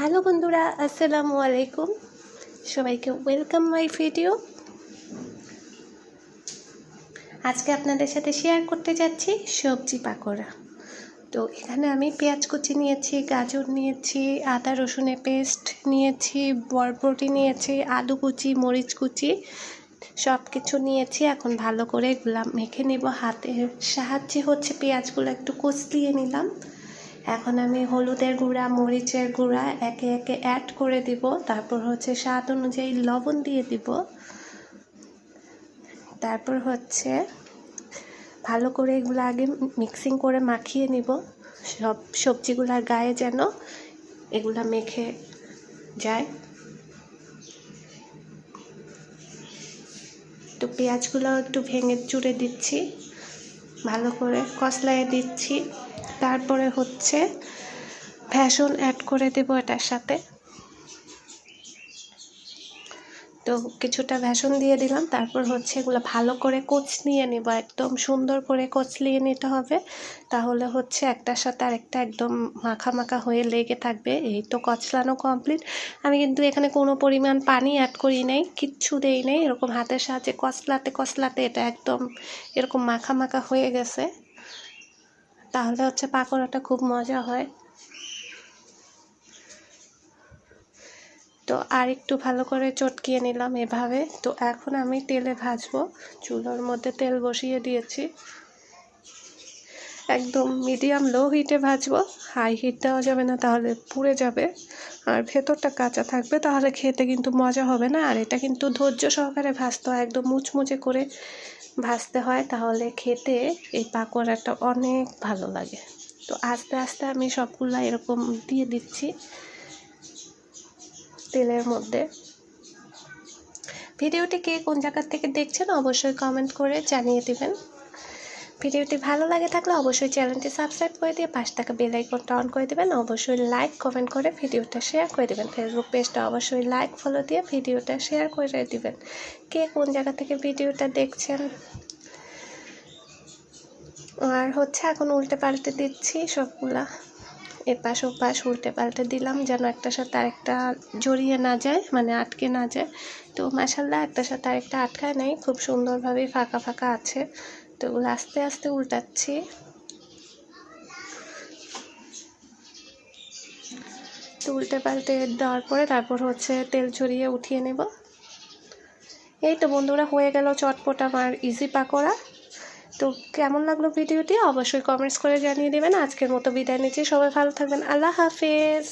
Hello বন্ধুরা, আসসালামু আলাইকুম। সবাইকে ওয়েলকাম মাই ভিডিও আজকে আপনাদের সাথে শেয়ার করতে যাচ্ছি সবজি পাকোড়া। তো এখানে আমি পেঁয়াজ কুচি নিয়েছি, গাজর নিয়েছি, আদা রসুনের পেস্ট নিয়েছি, বরবটি নিয়েছি, আলু কুচি, মরিচ কুচি সব কিছু নিয়েছি। এখন ভালো করে এগুলো মেখে নেব। হাতের সাহায্যে হচ্ছে পেঁয়াজগুলো একটু কষলিয়ে নিলাম। এখন আমি হলুদের গুঁড়া, মরিচের গুঁড়া একে একে অ্যাড করে দিব। তারপর হচ্ছে স্বাদ অনুযায়ী লবণ দিয়ে দিব। তারপর হচ্ছে ভালো করে এগুলো আগে মিক্সিং করে মাখিয়ে নিব। সব সবজিগুলোর গায়ে যেন এগুলা মেখে যায়। তো পেঁয়াজগুলো একটু ভেঙে চুড়ে দিচ্ছি, ভালো করে কষলায় দিচ্ছি। তারপরে হচ্ছে ভ্যাসন অ্যাড করে দেবো এটার সাথে। তো কিছুটা ভ্যাসন দিয়ে দিলাম, তারপর হচ্ছে এগুলো ভালো করে নিয়ে নেব, একদম সুন্দর করে কচলিয়ে নিতে হবে। তাহলে হচ্ছে একটার সাথে আরেকটা একদম মাখা মাখা হয়ে লেগে থাকবে, এই তো কচলানো কমপ্লিট আমি কিন্তু এখানে কোনো পরিমাণ পানি অ্যাড করি নাই, কিচ্ছু দেই নাই, এরকম হাতের সাহায্যে কচলাতে কচলাতে এটা একদম এরকম মাখা মাখা হয়ে গেছে। তাহলে হচ্ছে পাকোড়াটা খুব মজা হয়। তো আর একটু ভালো করে চটকিয়ে নিলাম এভাবে। তো এখন আমি তেলে ভাজবো। চুলোর মধ্যে তেল বসিয়ে দিয়েছি। একদম মিডিয়াম লো হিটে ভাজবো। হাই হিট দেওয়া যাবে না, তাহলে পুড়ে যাবে। আর ভেতরটা কাঁচা থাকবে, তাহলে খেতে কিন্তু মজা হবে না। আর এটা কিন্তু ধৈর্য সহকারে ভাজতে হয়, একদম মুচমুচে করে ভাজতে হয়, তাহলে খেতে এই পাকোড়াটা অনেক ভালো লাগে। তো আস্তে আস্তে আমি সবগুলা এরকম দিয়ে দিচ্ছি তেলের মধ্যে। ভিডিওটি কে কোন জায়গার থেকে দেখছেন, অবশ্যই কমেন্ট করে জানিয়ে দিবেন। ভিডিওটি ভালো লাগে থাকলে অবশ্যই চ্যানেলটি সাবস্ক্রাইব করে দিয়ে পাশ থাকা বেল আইকনটা অন করে দেবেন। অবশ্যই লাইক, কমেন্ট করে ভিডিওটা শেয়ার করে দেবেন। ফেসবুক পেজটা অবশ্যই লাইক, ফলো দিয়ে ভিডিওটা শেয়ার করে দিবেন। কে কোন জায়গা থেকে ভিডিওটা দেখছেন? আর হচ্ছে এখন উল্টে পাল্টে দিচ্ছি সবগুলা। এপাশ ওপাশ উল্টে পাল্টে দিলাম যেন একটার সাথে আরেকটা জড়িয়ে না যায় মানে আটকে না যায়। তো মাসাল্লাহ একটার সাথে আরেকটা আটকায় নেই, খুব সুন্দরভাবেই ফাঁকা ফাঁকা আছে। তো ওগুলো আস্তে আস্তে উল্টাচ্ছি। তো উল্টে পাল্টে দেওয়ার পরে তারপর হচ্ছে তেল ছড়িয়ে উঠিয়ে নেব। এই তো বন্ধুরা, হয়ে গেল চটপট আমার ইজি পাকোড়া। তো কেমন লাগল ভিডিওটি? অবশ্যই কমেন্টস করে জানিয়ে দেবেন। আজকের মতো বিদায় নিচ্ছি। সবাই ভালো থাকবেন। আল্লাহ হাফেজ।